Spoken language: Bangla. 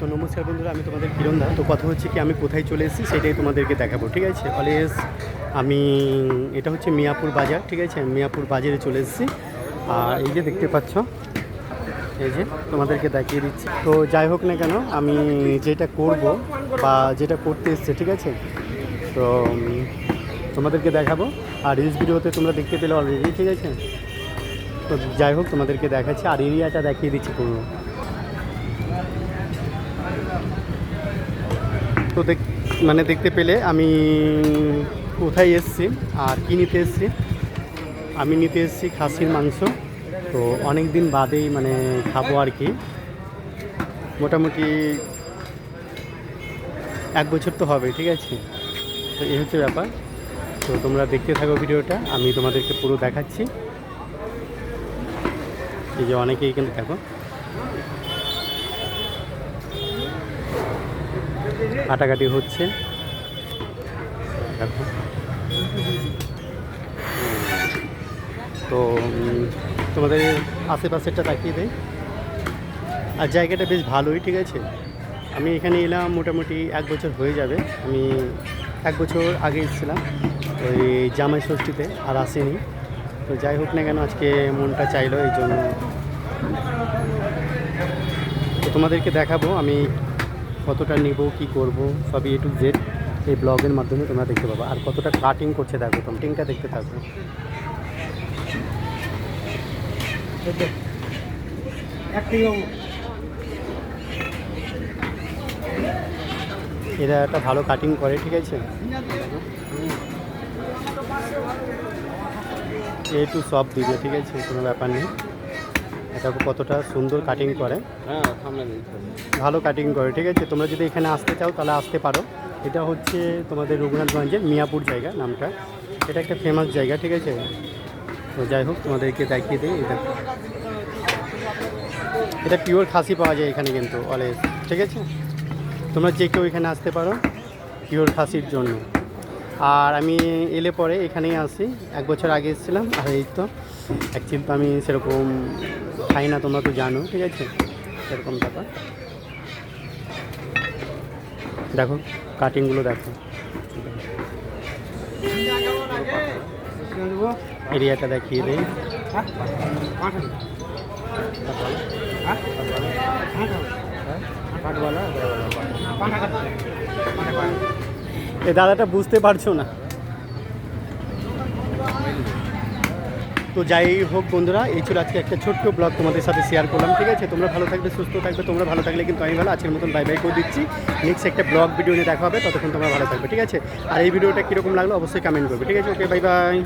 তো নমস্কার বন্ধুরা, আমি তোমাদের কিরণ দা। তো কথা হচ্ছে কি, আমি কোথায় চলে এসেছি সেটাই তোমাদেরকে দেখাবো, ঠিক আছে? অলওয়েজ আমি, এটা হচ্ছে মিয়াপুর বাজার, ঠিক আছে? মিয়াপুর বাজারে চলে এসেছি। আর এই যে দেখতে পাচ্ছ, এই যে তোমাদেরকে দেখিয়ে দিচ্ছি। তো যাই হোক না কেন, আমি যেটা করব বা যেটা করতে এসছে, ঠিক আছে? তো তোমাদেরকে দেখাবো। আর রিলস ভিডিওতে তোমরা দেখতে পেলে অলরেডি ঠিক আছে? তো যাই হোক, তোমাদেরকে দেখাচ্ছি। আর এরিয়াটা দেখিয়ে দিচ্ছি পুরো। তো দেখ মানে দেখতে পেলে আমি কোথায় এসেছি আর কী নিতে এসেছি? আমি নিতে এসেছি খাসির মাংস। তো অনেক দিন বাদেই মানে খাব আর কি। মোটামুটি এক বছর তো হবে, ঠিক আছে? তো এই হচ্ছে ব্যাপার। তো তোমরা দেখতে থাকো ভিডিওটা, আমি তোমাদেরকে পুরো দেখাচ্ছি। এই যে অনেকেই কিন্তু দেখো। কাটাকাটি হচ্ছে। তো তোমাদের আশেপাশেরটা তাকিয়ে দেয় আর জায়গাটা বেশ ভালোই, ঠিক আছে? আমি এখানে এলাম মোটামুটি এক বছর হয়ে যাবে। আমি এক বছর আগে এসেছিলাম ওই জামাই ষষ্ঠীতে আর আসিনি। তো যাই হোক না কেন, আজকে মনটা চাইলো এই জন্য। তো তোমাদেরকে দেখাবো, আমি কতটা নেব, কি করব, সবই এ টু জেড এই ব্লগের মাধ্যমে তোমরা দেখতে পাবো। আর কতটা কাটিং করছে দেখো, তোমরা টিংটা দেখতে থাকো। এরা একটা ভালো কাটিং করে, ঠিক আছে? এ টু সব দিবে ঠিক আছে? কোনো ব্যাপার নেই। এটা কতটা সুন্দর কাটিং করে। হ্যাঁ ভালো কাটিং করে ঠিক আছে? তোমরা যদি এখানে আসতে চাও তাহলে আসতে পারো। এটা হচ্ছে তোমাদের রঘুনাথগঞ্জের মিয়াপুর জায়গা নামটা। এটা একটা ফেমাস জায়গা ঠিক আছে? তো যাই হোক তোমাদেরকে দেখিয়ে দিই। এটা এটা পিওর খাসি পাওয়া যায় এখানে কিন্তু অলওয়েজ ঠিক আছে? তোমরা যে কেউ এখানে আসতে পারো পিওর খাসির জন্য। আর আমি এলে পরে এখানেই আসি এক বছর আগে এসেছিলাম, আর এই তো অ্যাকচুয়ালি তো আমি সেরকম খাই না, তোমরা তো জানো, ঠিক আছে? সেরকম ব্যাপার। দেখো কাটিংগুলো দেখো। এরিয়াটা দেখিয়ে দিই। এ দাদাটা বুঝতে পারছ না। তো যাই হোক বন্ধুরা, এই ছিল আজকে একটা ছোট্ট ব্লগ তোমাদের সাথে শেয়ার করলাম, ঠিক আছে? তোমরা ভালো থাকবে, সুস্থ থাকবে, তোমরা ভালো থাকলে কিন্তু আমি ভালো, আজকের মতন বাই বাই করে দিচ্ছি। নেক্সট একটা ব্লগ ভিডিও নিয়ে দেখা হবে, ততক্ষণ তোমরা ভালো থাকবে, ঠিক আছে? আর এই ভিডিওটা কীরকম লাগল অবশ্যই কমেন্ট করবে, ঠিক আছে? Okay bye bye